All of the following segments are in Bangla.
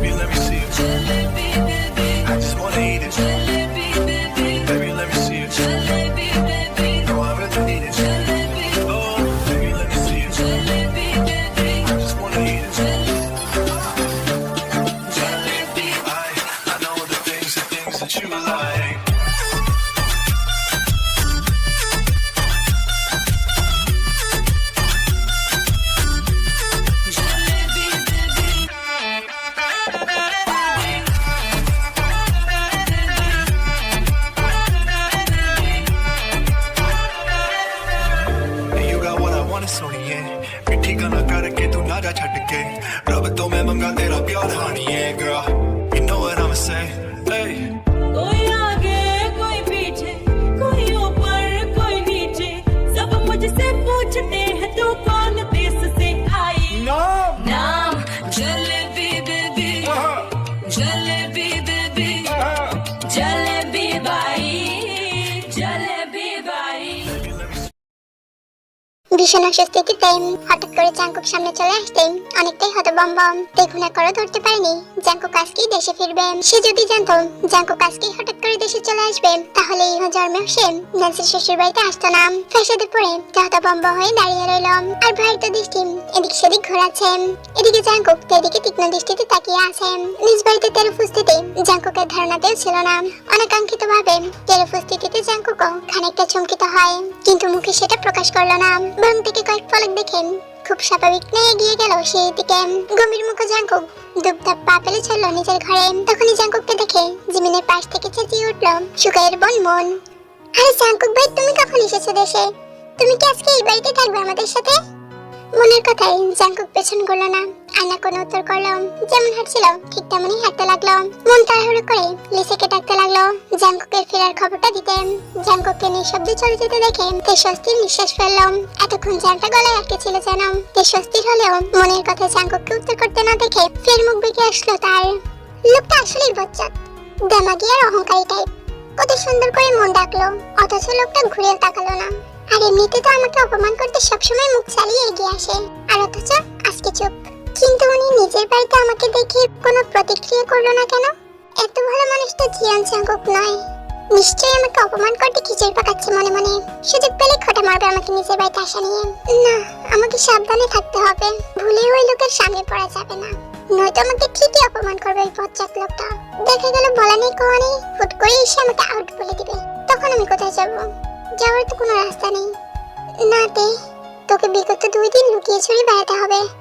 Baby, let me see it. I just wanna eat it. Baby, let me see it. No, I really need it. Oh, baby, let me see it. I just wanna eat it. I know the things, the things that you like. Hey ভীষণ অস্বস্তিতে হঠাৎ করে জাঙ্কুক সামনে চলে আসতে অনেকটাই হতবম্বম। দেখুন করো ধরতে পারেনি। জাঙ্কুক আজকেই দেশে ফিরবে। সে যদি জানতো জাঙ্কুক আজকেই হঠাৎ করে দেশে চলে আসবে, তাহলে ইহ জন্মেও সে ন্যান্সির শ্বশুর বাড়িতে আসতো না। ফ্যাসাদে পড়ে হতবম্ব হয়ে দাঁড়িয়ে রইল। আর ভাইয়ের তো দৃষ্টি এদিক সেদিক ঘোরাচ্ছে। এদিকে জাঙ্কুক তো এদিকে তীক্ষ্ণ দৃষ্টিতে তাকিয়ে আছে। নিজ বাড়িতে তের উপস্থিতি জাঙ্কুকের ধারণাতেও ছিল না। অনাকাঙ্ক্ষিত ভাবে তের উপস্থিতিতে জাঙ্কুকও খানিকটা চমকিত হয়। কিন্তু মুখে সেটা প্রকাশ করল না। বরং থেকে কয়েক পলক দেখেন। খুব স্বাভাবিক নিয়ে এগিয়ে গেল সেই দিকে। গম্ভীর মুখ জাঙ্কুক দুপদাপ পা ফেলে চলল নিজের ঘরে। তখনই জাঙ্কুককে দেখে জিমিনের পাশ থেকে চেঁচিয়ে উঠল সুকাইয়ের বোন মন। আরে জাঙ্কুক ভাই, তুমি কখন এসেছ দেশে? তুমি কি আজকে এই বাড়িতে থাকবে আমাদের সাথে? মনের কথাই জাঙ্কুক পেছন করল না। আর না কোনো উত্তর করল যেমন হাঁটছিল, ঠিক তেমনই হাঁটতে লাগল। মন তাড়াহুড়ো করে লিসেকে ডাকতে লাগল। জাঙ্কুকের ফেরার খবরটা দিতে। জাঙ্কুককে নিঃশব্দে চলে যেতে দেখে তে স্বস্তির নিঃশ্বাস ফেলল। এতক্ষণ জানটা গলায় আটকে ছিল যেন। তে স্বস্তির হলেও মনের কথা জাঙ্কুককে উত্তর করতে না দেখে ফের মুখ বেঁকে আসলো তার। লোকটা আসলেই বচ্চাত দেমাগি আর অহংকারী টাইপ কত সুন্দর করে মন ডাকলো, অথচ লোকটা ঘুরে তাকালো না। আর এমনিতে তো আমাকে অপমান করতে সবসময় মুখ চালিয়ে এগিয়ে আসে। আর অথচ আজকে চুপ। কিন্তু উনি নিজের বাড়িতে আমাকে দেখে কোনো প্রতিক্রিয়া করল না কেন? এত ভালো মানুষ তো জিয়ান চাঙ্কুক নয়। নিশ্চয়ই আমাকে অপমান করতে খিচুড়ি পাকাচ্ছে মনে মনে। সুযোগ পেলে খোটা মারবে আমাকে নিজের বাড়িতে আসা নিয়ে। না, আমাকে সাবধানে থাকতে হবে। ভুলে ওই লোকের সামনে পড়া যাবে না। নয়তো আমাকে ঠিকই অপমান করবে ওই বচ্চাত লোকটা। দেখা গেল বলা নেই কোয়া নেই। হুট করে এসে আমাকে আউট বলে দিবে। তখন আমি কোথায় যাব? যাওয়ার তো কোনো রাস্তা নেই। না তে তোকে বিগত দুই দিন লুকিয়ে ছুরি বেড়াতে হবে।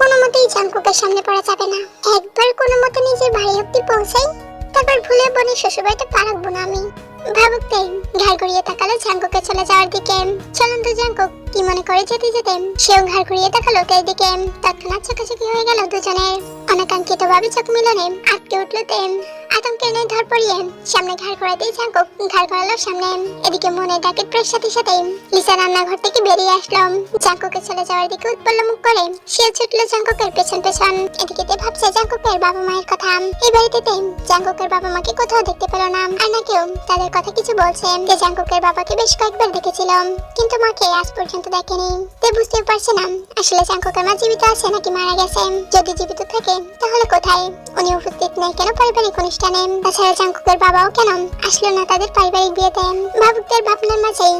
কোনো মতেই জাঙ্কুকের সামনে পড়া যাবে না। একবার কোনো মতে নিজের বাড়ি অব্দি পৌঁছাই, তারপর ভুলে বনে শ্বশুরবাড়িতে পা রাখব না আমি। ভাবুক তাই ঘাড় ঘুরিয়ে তাকালো জাঙ্কুকে চলে যাওয়ার দিকে। চলন্ত জাঙ্কুক কি মনে করে যেতে যেতে? সেও ঘাড় ঘুরিয়ে তাকালো তাই দিকে তৎক্ষণাৎ চোখাচোখি হয়ে গেল দুজনের। অনাকাঙ্ক্ষিত ভাবে চোখ মিলনে আটকে উঠল তেম নেই ধর পড়িয়ে সামনে ঘাড় জাঙ্কুক ঘাড় সামনে। এদিকে মনে ডাকে প্রেস সাথে সাথে লিসা রান্নাঘর থেকে বেরিয়ে আসলো। চলে যাওয়ার দিকে উৎপন্ন মুখ করে ছুটলো পেছন পেছন। এদিকে তে ভাবছে বাবা মায়ের কথা। এই বাড়িতে বাবা মাকে কোথাও দেখতে পেল না। আর না কেউ তাদের কথা কিছু বলছে। তে জাঙ্কুকের বাবাকে বেশ কয়েকবার দেখেছিল। কিন্তু মাকে আজ পর্যন্ত দেখেনি তাই বুঝতে পারছে না, আসলে জাঙ্কুকের মা জীবিত আছে নাকি মারা গেছে। যদি জীবিত থাকে, তাহলে কোথায়? উনি উপস্থিত নেই কেন পারিবারিক অনুষ্ঠানে? তাছাড়া জাঙ্কুকের বাবাও কেন আসলো না তাদের পারিবারিক বিয়েতে? ভাবুকদের ভাবনার মাঝেই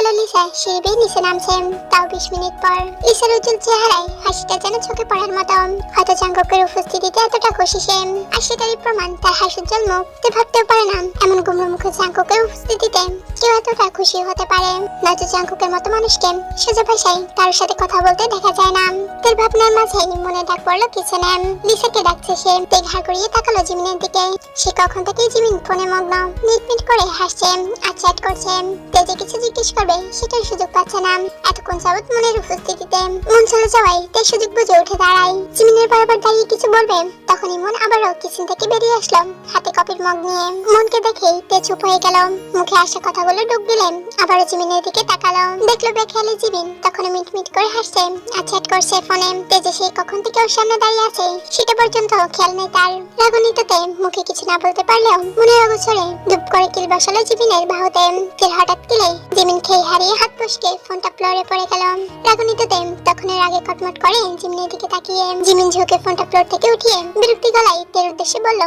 পেল লিসা সিঁড়ি বেয়ে নিচে নামছে তাও বিশ মিনিট পর লিসার উজ্জ্বল চেহারায় হাসিটা যেন চোখে পড়ার মতো হয়তো জাঙ্কুকের উপস্থিতিতে এতটা খুশি সে। আর সেটারই প্রমাণ, তার হাসুজ্জ্বল মুখ। তে ভাবতেও পারে না, এমন গুমর মুখে জাঙ্কুকের উপস্থিতিতে কেউ এতটা খুশি হতে পারে। নয়তো জাঙ্কুকের মতো মানুষকে সোজা ভাষায় কারোর সাথে কথা বলতে দেখা যায় না। তার ভাবনার মাঝে মনে ডাক পড়ল পিছনে লিসাকে ডাকছে সে। তে ঘাড় করিয়ে তাকালো জিমিনের দিকে। সে কখন থেকেই জিমিন ফোনে মগ্ন। মিটমিট করে হাসছে আর চ্যাট করছে। তে যে কিছু জিজ্ঞেস করবে সেটার সুযোগ পাচ্ছে না। এতক্ষণ যাবৎ মনের উপস্থিতিতে মন চলে যাওয়ায় তে সুযোগ বুঝে উঠে দাঁড়ায়। জিমিনের বারবার দাঁড়িয়ে কিছু বলবে, তখনই মন আবারও কিচেন থেকে বেরিয়ে আসলো। হাতে কপির মগ নিয়ে মনকে দেখেই তে চুপ হয়ে গেল। মুখে আসা কথাগুলো ডুব দিলেন আবারও জিমিনের দিকে তাকালো। দেখল বেখে ফেলে জিবিন তখন মিট মিট করে হাসছে আর চ্যাট করছে ফোনে। তেজে সেই কখন থেকে ওর সামনে দাঁড়িয়ে আছে, সেটা পর্যন্ত খেয়াল নেই তার। রাগুনিততে মুখে কিছু না বলতে পারলেও মনের অগোচরে ধূপ করে কিল বসালো জিবিনের বাহুতে। তেল হঠাৎ কিলে জিমিন খেয়ে হারিয়ে হাত বসকে ফোনটা ফ্লোরে পড়ে গেল রাগুনিততে তখন এর আগে কটমট করে জিমিনের দিকে তাকিয়ে জিমিন ঝুঁকে ফোনটা ফ্লোর থেকে উঠিয়ে বিরক্তি গলায় তের উদ্দেশ্যে বলল,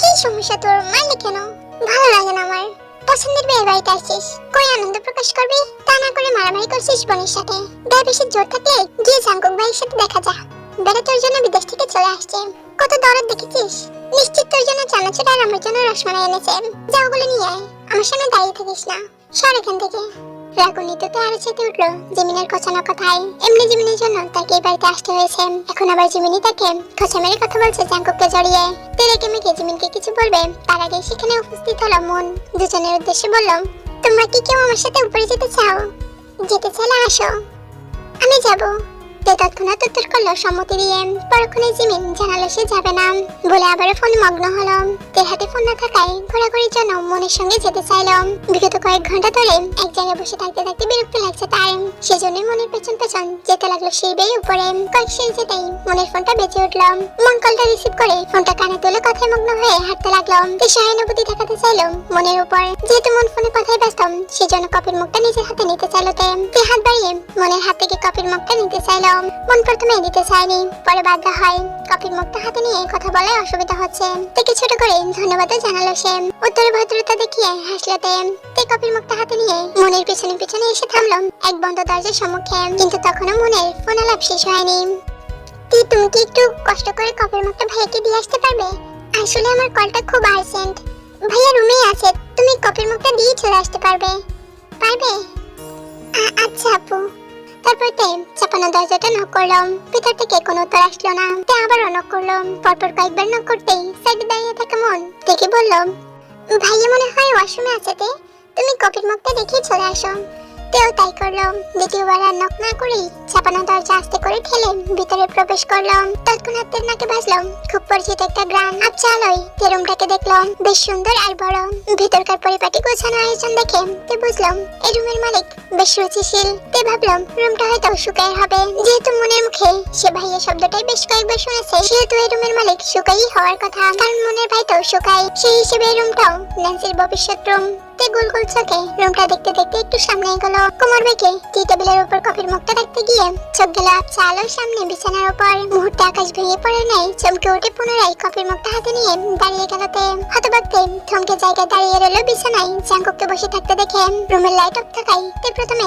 কি সমস্যা তোর, মারলি কেন? ভালো লাগে না আমার। পছন্দের বিয়ে বাড়িতে আসছিস কই আনন্দ প্রকাশ করবি? তা না করে মারামারি করছিস বোনের সাথে। গায়ে বেশি জোর থাকলে গিয়ে জাঙ্কুক ভাইয়ের সাথে দেখা যা। বেড়া তোর জন্য বিদেশ থেকে চলে আসছে। কত দরদ দেখেছিস? নিশ্চিত তোর জন্য চানাচুর আর আমার জন্য রসমালাই এনেছে। যা ওগুলো নিয়ে আমার সামনে দাঁড়িয়ে থাকিস না। সর এখান থেকে। রাগুনিত তো আরও চেতে উঠল। জিমিনের কোচানো কথায় এমনি জিমিনের জন্য তাকে এই বাড়িতে আসতে হয়েছে। এখন আবার জিমিনি তাকে খোঁচা মেরে কথা বলছে জাঙ্কুককে জড়িয়ে। তেরেকে মেকে জিমিনকে কিছু বলবে? তার আগে সেখানে উপস্থিত হলো মন। দুজনের উদ্দেশ্যে বলল, তোমরা কি কেউ আমার সাথে উপরে যেতে চাও? যেতে চাইলে আসো। আমি যাব। তে তৎক্ষণাৎ উত্তর করল সম্মতি দিয়ে পরক্ষণে জিমিন জানালো সে যাবে না। বলে আবারও ফোন মগ্ন হলো। তের হাতে ফোন না থাকায় ঘোরাঘুরির জন্য মনের সঙ্গে যেতে চাইল। বিগত কয়েক ঘণ্টা ধরে এক জায়গায় বসে থাকতে থাকতে বিরক্ত লাগছে তার। সেজন্য মনের পেছন পেছন যেতে লাগল সেই বেয়ে উপরে। কয়েক সিঁড়ি যেতেই মনের ফোনটা বেজে উঠল। মন কলটা রিসিভ করে ফোনটা কানে তুলে কথায় মগ্ন হয়ে হাঁটতে লাগল। তে সহানুভূতি দেখাতে চাইলো মনের উপর। যেহেতু মন ফোনে কথায় ব্যস্ত, সেজন্য কপির মুখটা নিজের হাতে নিতে চাইলো তে। হাত বাড়িয়ে মনের হাত থেকে কপির মুখটা নিতে চাইলো। মন প্রথমে দিতে চায়নি পরে বাধ্য হয়। কপির মুখটা হাতে নিয়ে কথা বলায় অসুবিধা হচ্ছে। তেকে ছোট করে ধন্যবাদও জানালো সে। উত্তরে ভদ্রতা দেখিয়ে হাসলো তে। তে কপির মুখটা হাতে নিয়ে মনের পিছনে পিছনে এসে থামলো এক বন্ধ দরজার সম্মুখে। কিন্তু তখনও মনের ফোন আলাপ শেষ হয়নি। তি, তুমি কি একটু কষ্ট করে কপির মুখটা ভাইয়াকে দিয়ে আসতে পারবে? আসলে আমার কলটা খুব আর্জেন্ট। ভাইয়া রুমেই আছে। তুমি কপির মুখটা দিয়ে চলে আসতে পারবে। পারবে? আচ্ছা আপু। তারপর তে চাপানো দরজাটা নক করলাম। ভিতর থেকে কোনো উত্তর আসলো না। তে আবারও নক করলাম। পরপর কয়েকবার নক করতেই সাইডে দাঁড়িয়ে থাকা মন দেখে বললাম ভাইয়া মনে হয় ওয়াশরুমে আছে তে। তুমি কপির মুখটা দেখে চলে আসো। তেও তাই করল দ্বিতীয়বার আর নক না করেই চাপানো দরজা আস্তে করে ঠেলে ভিতরে প্রবেশ করলাম। তৎক্ষণাৎ তের নাকে বাজলো খুব পরিচিত একটা গ্রাম। আচ্ছা আলোয় তে রুমটাকে দেখলাম। বেশ সুন্দর আর বড়। ভিতরকার পরিপাটি গোছানো আয়োজন দেখে তে বুঝলাম এই রুমের মালিক বেশ রুচিশীল। তে ভাবলাম, রুমটা হয়তো সুকাই হবে। যেহেতু মনের মুখে সে ভাইয়া শব্দটাই বেশ কয়েকবার শুনেছে, সেহেতু এই রুমের মালিক সুকাই হওয়ার কথা। কারণ মনের ভাই তো সুকাই সেই হিসেবে এই রুমটাও ন্যান্সির ভবিষ্যৎ রুম তে গোল গোল চোখে, রুমটা দেখতে দেখতে একটু সামনে গেল কোমর বেঁকে, টি টেবিলের উপর কফির মুখটা দেখতে গিয়ে চোখ গেল আবছা আলোর সামনে বিছানার উপর। মুহূর্তে আকাশ ভেঙে পড়ে নেই, চমকে উঠে পুনরায় কফির মুখটা হাতে নিয়ে দাঁড়িয়ে গেল থমকে জায়গায় দাঁড়িয়ে রইল বিছানায় বসে থাকতে দেখে রুমের লাইট অফ থাকায় তে প্রথমে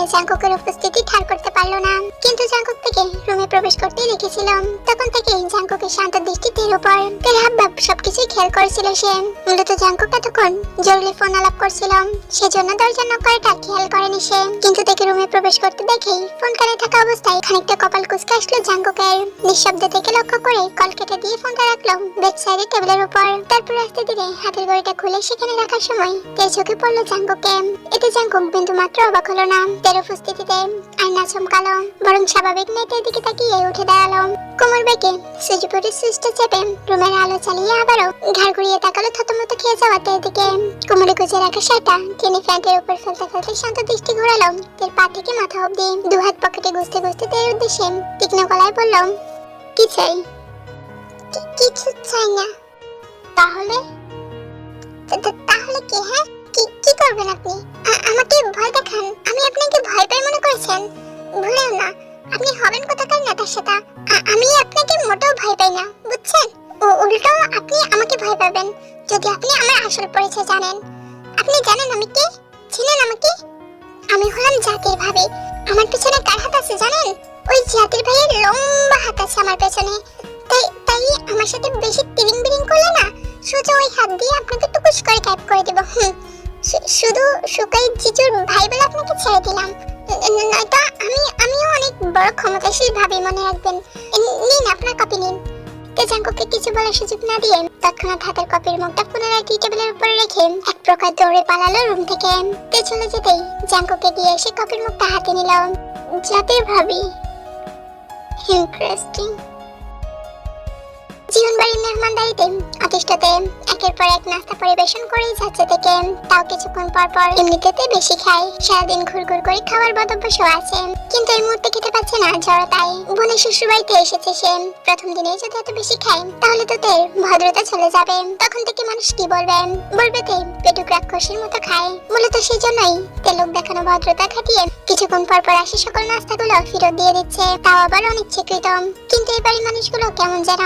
উপস্থিতি ঠার করতে পারল না। কিন্তু জাঙ্কুক থেকে রুমে প্রবেশ করতেই দেখেছিলাম তখন থেকে জাঙ্কুকের শান্ত দৃষ্টি উপর তের হাব ভাব সবকিছুই খেয়াল করেছিল সে। মূলত জাঙ্কুক এতক্ষণ জরুরি ফোন আলাপ করছিলাম সেজন্য দরজা নক করাটা খেয়াল করেনি সে। কিন্তু তাকে রুমে প্রবেশ করতে দেখেই ফোন কানে থাকা অবস্থায় খানিকটা কপাল কুচকে আসলো জাঙ্কুকের। নিঃশব্দ থেকে লক্ষ্য করে কল কেটে দিয়ে ফোনটা রাখল বেড সাইডে টেবিলের উপর। তারপর আস্তে ধীরে হাতের ঘড়িটা খুলে সেখানে রাখার সময় তের চোখে পড়ল জাঙ্কুকে। এতে জাঙ্কুক বিন্দু মাত্র অবাক হলো না। তের উপস্থিতিতে আর না চমকালো, বরং স্বাভাবিক মেয়েদের দিকে তাকিয়ে উঠে দাঁড়াল। কোমর বেঁকে সুইচবোর্ডের সুইচটা চেপে রুমের আলো চালিয়ে আবারও ঘাড় ঘুরিয়ে তাকালো থতমত খেয়ে যাওয়া তের দিকে। কোমরে গুজে রাখা শার্টটা টেনে প্যান্টের উপর ফেলতে ফেলতে শান্ত দৃষ্টি ঘোরালো। তের পা থেকে মাথা অব্দি দু হাত পকেটে গুজতে গুজতে তের উদ্দেশ্যে তীক্ষ্ণ গলায় বলল, কি চাই? কিছু চাই না। তাহলে? তাহলে কি হ্যাঁ? কি করবেন আপনি? আমাকে ভয় দেখান। আমি আপনাকে ভয় পাই মনে করেছেন। ভুলেও না। আপনি হবেন কোথাকার নেতার সাথে আমি আপনাকে মোটেও ভয় পাই না, বুঝছেন? ও উল্টো আপনি আমাকে ভয় পাবেন। যদি আপনি আমার আসল পরিচয় জানেন আপনি জানেন আমি কে? চিনেন আমাকে? আমি হলাম জাতির ভাবি। আমার পেছনে কার হাত আছে জানেন? ওই জাতির ভাইয়ের লম্বা হাত আছে আমার পেছনে। তাই তাই আমার সাথে বেশি তিরিং বিরিং করলে না, সোজা ওই হাত দিয়ে আপনাকে টুকুস করে টাইপ করে দেব। হুম। শুধু সুকাই জিজুর ভাই বলে আপনাকে ছেড়ে দিলাম। নয়তো আমি, আমিও অনেক বড় ক্ষমতাশীল ভাবি মনে রাখবেন। নিন আপনার কপি নিন। তেজাঙ্কুকে কিছু বলার সুযোগ না দিয়ে তৎক্ষণাৎ হাতের কপির মুখটা পুনরায় টি টেবিলের উপরে রেখে এক প্রকার দৌড়ে পালালো রুম থেকে। তে চলে যেতেই জাঙ্কুকে গিয়ে এসে কপির মুখটা হাতে নিল। যাতে ভাবি ইন্টারেস্টিং জীবনবাড়ির মেহমানদারিতে অতিষ্ঠতে একের পর এক নাস্তা পরিবেশন করেই যাচ্ছে থেকে। তাও কিছুক্ষণ পর পর এমনিতে বেশি খায়। সারাদিন ঘুরঘুর করে খাওয়ার বদভ্যাসও আছে। কিন্তু এই মুহূর্তে খেতে পাচ্ছে না জড়তাই বোনের শ্বশুর বাড়িতে এসেছে সে। প্রথম দিনে যদি এত বেশি খায়, তাহলে তো তের ভদ্রতা চলে যাবে। তখন থেকে মানুষ কি বলবে? বলবে তে পেটুক রাক্ষসীর মতো খায়। মূলত সেই জন্যই তে লোক দেখানো ভদ্রতা খাটিয়ে কিছুক্ষণ পর পর আসে সকল নাস্তাগুলো ফেরত দিয়ে দিচ্ছে। তাও আবার অনিচ্ছাকৃত। কিন্তু এই বাড়ির মানুষগুলো কেমন যেন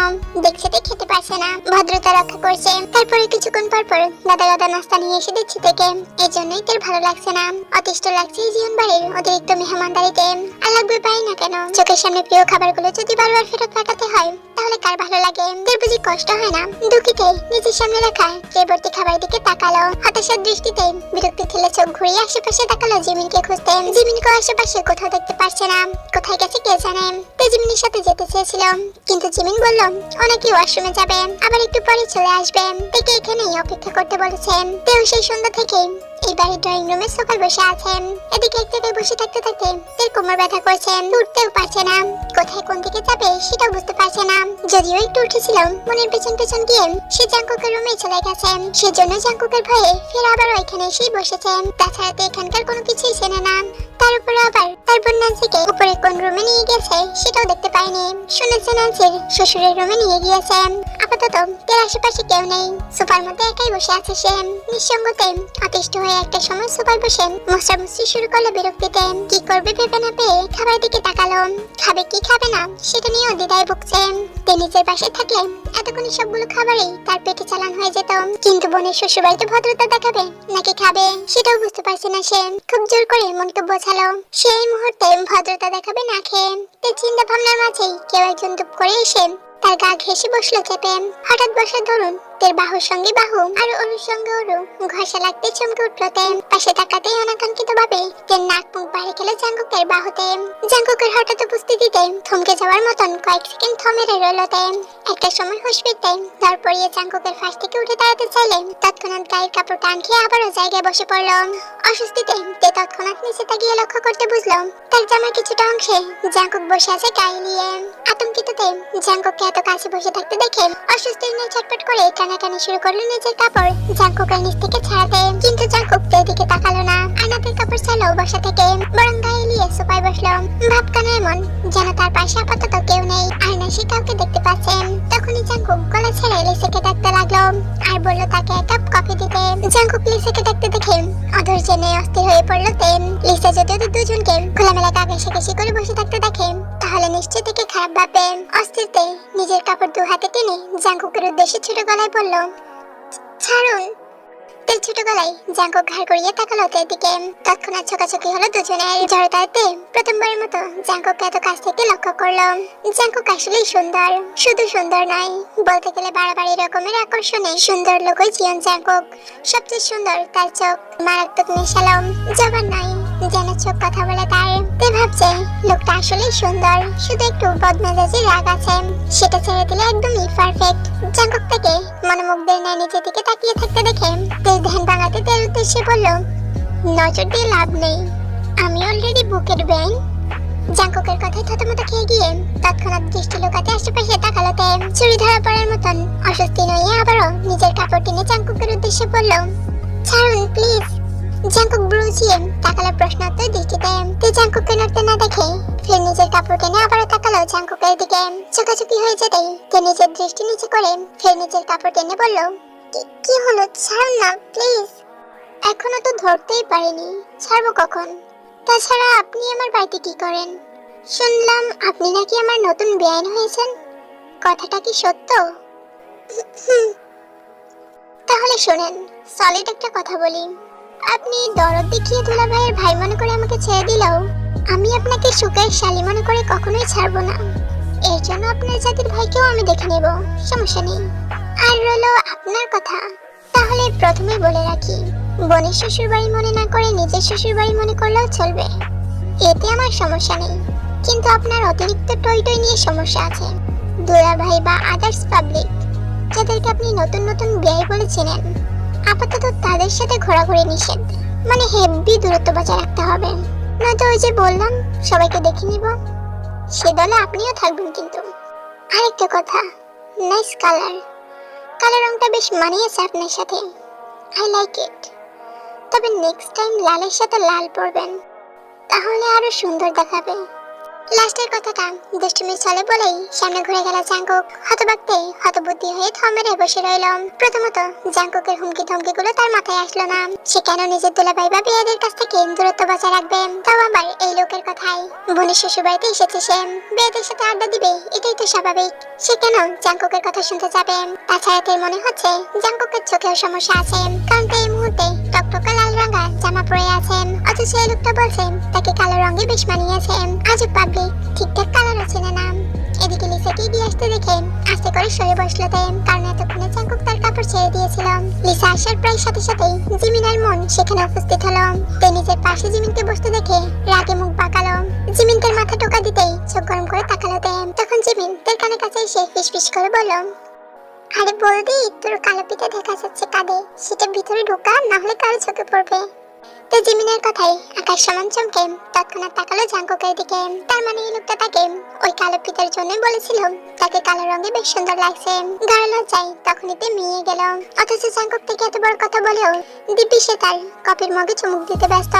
দেখছে তো খেতে পারছে না। ভদ্রতা রক্ষা করছে। তারপরে কিছুক্ষণ পর পর দাদা দাদা নাস্তা নিয়ে এসে দিচ্ছে থেকে এই জন্যই তোর ভালো লাগছে না। অতিষ্ঠ লাগছে জীবন বাড়ির অতিরিক্ত মেহমানদারিতে। আর লাগবে পাই না কেন? চোখের সামনে প্রিয় খাবারগুলো যদি বারবার ফেরত পাঠাতে হয় তাহলে কার ভালো লাগে? তোর বুঝি কষ্ট হয় না? দুঃখিতে, নিজের সামনে রাখা ট্রেবর্তি খাবার দিকে তাকালো। হতাশার দৃষ্টিতে বিরক্তি ঠেলে চোখ ঘুরিয়ে আশেপাশে তাকালো জিমিনকে খুঁজতে। জিমিনকে আশেপাশে কোথাও দেখতে পারছে না। কোথায় গেছে কে জানে? তে জিমিনের সাথে যেতে চেয়েছিল। কিন্তু জিমিন বলল, অনেকে ওয়াশরুমে যাবে, আবার একটু পরে চলে আসবে। থেকে এখানেই অপেক্ষা করতে বলেছেন তেও সেই সন্ধ্যা থেকে এই বাড়ির ড্রয়িং রুমে সোফায় বসে আছেন। এদিকে এক জায়গায় বসে থাকতে থাকতে তের কোমর ব্যথা করছে। উঠতেও পারছে না। কোথায় কোন দিকে যাবে সেটাও বুঝতে পারছে না। যদিও একটু উঠেছিল মনের পেছন পেছন গিয়ে সে জাঙ্কুকের রুমে চলে গেছে। সেজন্য জাঙ্কুকের ভয়ে ফের আবার ওইখানে এসেই বসেছে। তাছাড়া তো এখানকার কোনো কিছুই চেনে না। তার উপরে আবার তার বোন ন্যান্সিকে উপরে কোন রুমে নিয়ে গেছে সেটাও দেখতে পায়নি শুনেছে ন্যান্সির শ্বশুরের রুমে নিয়ে গিয়েছে। আপাতত তের আশেপাশে কেউ নেই। সোফার মধ্যে একাই বসে আছে সে। নিঃসঙ্গতে অতিষ্ঠ হয়ে একটা সময় সোফায় বসে মশামশি শুরু করল বিরক্তিতে। কি করবে ভেবে না পেয়ে খাবার দিকে তাকালো। খাবে কি খাবে না, সেটা নিয়েও দ্বিধায় ভুগছে। তে নিজের পাশে থাকলে এতক্ষণ সবগুলো খাবারই তার পেটে চালান হয়ে যেত। কিন্তু বোনের শ্বশুর বাড়িতে ভদ্রতা দেখাবে নাকি খাবে, সেটাও বুঝতে পারছে না সে। খুব জোর করে মনকে বোঝালো। সেই মুহূর্তে ভদ্রতা দেখাবে না খেয়ে। তে চিন্তা ভাবনার মাঝেই কেউ একজন দুপ করে এসে তার গা ঘেসে বসল চেপে। হঠাৎ বসার ধরুন তের বাহুর সঙ্গে বাহু আর ওরুর সঙ্গে ঘষা লাগতে চমকে উঠল তে পাশে তাকাতেই অনাকাঙ্ক্ষিত ভাবে তের নাক মুখ বাড়ি খেলো জাঙ্কুকের বাহুতে। জাঙ্কুকের হঠাৎ উপস্থিতিতে থমকে যাওয়ার মতন কয়েক সেকেন্ড থমেরে রইল তে একটা সময় হুশ ফিরতে দর পড়িয়ে জাঙ্কুকের ফাঁস থেকে উঠে দাঁড়াতে চাইলে তৎক্ষণাৎ গায়ের কাপড় টান খেয়ে আবারও জায়গায় বসে পড়ল। অস্বস্তিতে তে তৎক্ষণাৎ নিচে তাকিয়ে লক্ষ্য করতে বুঝলো, তার জামার কিছুটা অংশে জাঙ্কুক বসে আছে গায়ে নিয়ে। আতঙ্কিত আতঙ্কিততে জাঙ্কুককে এত কাছে বসে থাকতে দেখে অস্বস্তি নিয়ে ছটপট করে টানাটানি শুরু করল নিজের কাপড়। জাঙ্কুকের নিচ থেকে ছাড়াতে কিন্তু জাঙ্কুক তো এদিকে তাকালো না। আনাতের কাপড় ছাড়লো বসা থেকে। বরং গায়ে নিয়ে সোফায় বসল। ভাবকানা এমন? যেন তার পাশে আপাতত কেউ নেই। আর না, সে কাউকে দেখতে পাচ্ছেন তখনই জাঙ্কুক গলা ছেড়ে লেসেকে ডাকতে লাগল। আর বলল, তাকে কাপ কফি দিতে। জাঙ্কুক লেসেকে ডাকতে দেখে অধৈর্য নিয়ে অস্থির হয়ে পড়ল তেম লিসা যদি ওদের দুজনকে খোলামেলা কাকাশাকাশি করে বসে থাকতে দেখে, তাহলে নিশ্চয় থেকে খারাপ ভাববে অস্থিরতে নিজের কাপড় দু হাতে টেনে জাঙ্কুকের উদ্দেশ্যে ছোট গলায় বলল ছাড়ুন তেল ছোট গলায় জাঙ্কুক ঘাড় করিয়ে তাকালো ওদের দিকে তৎক্ষণাৎ ছোকাছুকি হলো দুজনের জড়তাতে। প্রথমবারের মতো জাঙ্কুককে এত কাছ থেকে লক্ষ্য করল জাঙ্গক আসলেই সুন্দর, শুধু সুন্দর নয়, বলতে গেলে বাড়াবাড়ি রকমের আকর্ষণে সুন্দর লোকই জিয়ন জাঙ্গক। সবচেয়ে সুন্দর তার চোখ, মারাত্মক নেশালম জবান নয় যেন চোখ কথা বলে তার, তে ভাবছে, লোকটা আসলেই সুন্দর, শুধু একটু বদমেজাজি রাগ আছে। সেটা ছেড়ে দিলে একদমই পারফেক্ট জাঙ্কুক থেকে মনোমুগ্ধের ন্যায় নিচের দিকে তাকিয়ে থাকতে দেখে তের ধ্যান ভাঙাতে তের উদ্দেশ্যে বলল, নজর দিয়ে লাভ নেই। আমি অলরেডি বুকের ব্যাং জাঙ্কুকের কথায় থতমত খেয়ে গিয়ে তৎক্ষণাৎ দৃষ্টি লোকাতে আশেপাশে তাকালোতে চুরি ধরা পড়ার মতন অস্বস্তি নইয়ে আবারও নিজের কাপড় টেনে জাঙ্কুকের উদ্দেশ্যে বলল, ছাড়ুন প্লিজ জাঙ্কুক ব্রুজিয়ে তাকালো প্রশ্নোত্তর দৃষ্টিতে। তে জাঙ্কুককে নড়তে না দেখে ফের নিজের কাপড় টেনে আবারও তাকালো জাঙ্কুকের দিকে। চোখাচুকি হয়ে যেতেই তে নিজের দৃষ্টি নিচে করে ফের নিজের কাপড় টেনে বলল "কি- হলো? ছাড়ুন না, প্লিজ। এখনও তো ধরতেই পারিনি। ছাড়বো কখন? তাছাড়া আপনি আমার বাড়িতে কি করেন? শুনলাম আপনি নাকি আমার নতুন বেআইন হয়েছেন। কথাটা কি সত্য। তাহলে শোনেন, সলিড একটা কথা বলি। আপনি দরদ দেখিয়ে দুলা ভাইয়ের ভাই মনে করে আমাকে ছেড়ে দিলেও আমি আপনাকে সুখের শালি মনে করে কখনোই ছাড়বো না। এর জন্য আপনার জাতির ভাইকেও আমি দেখে নেব। সমস্যা নেই। আর রইল আপনার কথা। তাহলে প্রথমে বলে রাখি, বোনের শ্বশুর বাড়ি মনে না করে নিজের শ্বশুর বাড়ি মনে করলেও চলবে। এতে আমার সমস্যা নেই। কিন্তু আপনার অতিরিক্ত টই টই নিয়ে সমস্যা আছে। দুলা ভাই বা আদার্স পাবলিক যাদেরকে আপনি নতুন নতুন বিয়ে বলে চেনেন আপাতত তাদের সাথে ঘোরাঘুরি নিষেধ। মানে হেভি দূরত্ব বজায় রাখতে হবে। নয়তো ওই যে বললাম, সবাইকে দেখে নিব। সে দলে আপনিও থাকবেন কিন্তু। আরেকটা কথা নাইস কালার কালো রংটা বেশ মানিয়েছে আপনার সাথে। আই লাইক ইট তবে নেক্সট টাইম লালের সাথে লাল পরবেন। তাহলে আরও সুন্দর দেখাবে। লাস্টের কথাটা দুষ্টুমির ছলে বলেই সামনে ঘুরে গেল জাঙ্কুক। হতবাকতে, হতবুদ্ধি হয়ে থমেরে বসে রইল। প্রথমত, জাঙ্কুকের হুমকি ধমকিগুলো তার মাথায় আসলো না। সে কেন নিজের দুলাভাই বা বিয়েদের কাছ থেকে দূরত্ব বজায় রাখবে? তাও আবার এই লোকের কথাই। বোনের শ্বশুর বাড়িতে এসেছে সে। বিয়েদের সাথে আড্ডা দিবে, এটাই তো স্বাভাবিক। সে কেন জাঙ্কুকের কথা শুনতে যাবে? তাছাড়া তার মনে হচ্ছে জাঙ্কুকের চোখেও সমস্যা আছে। কারণ তো এই মুহূর্তে অথচ এই লোকটা বলছে তাকে কালো রঙে বেশ মানিয়েছে। আজও পাবলিক ঠিকঠাক কালারও চেনে না এদিকে লিসাকে এগিয়ে আসতে দেখে আস্তে করে সরে বসল তে কারণ এতক্ষণে চাঙ্কুক তার কাপড় ছেড়ে দিয়েছিল। লিসা আসার প্রায় সাথে সাথেই জিমিনার মন সেখানে উপস্থিত হলো। তে নিজের পাশে জিমিনকে বসতে দেখে রাগে মুখ বাঁকালো। জিমিন তার মাথা টোকা দিতেই চোখ গরম করে তাকালো তে তখন জিমিন তার কানে কাছে এসে ফিসফিস করে বলল, আরে বলদি তোর কালো পিঠে দেখা যাচ্ছে কাঁদে সেটা ভিতরে ঢোকা, না হলে কারও চোখে পড়বে। তো জিমিনের কথাই, আকাশ সমান চমকে, তৎক্ষণাৎ তাকালো জাঙ্কুকের দিকে। তার মানে এই লোকটা তাকে ওই কালো পিতার জন্য বলেছিল? তাকে কালো রঙে বেশ সুন্দর লাগছে। গাঢ় লজ্জায় তখনই তে মিয়ে গেল। অথচ জাঙ্কুক থেকে এত বড় কথা বলেও দিব্যি সে তার কপির মগে চুমুক দিতে ব্যস্ত।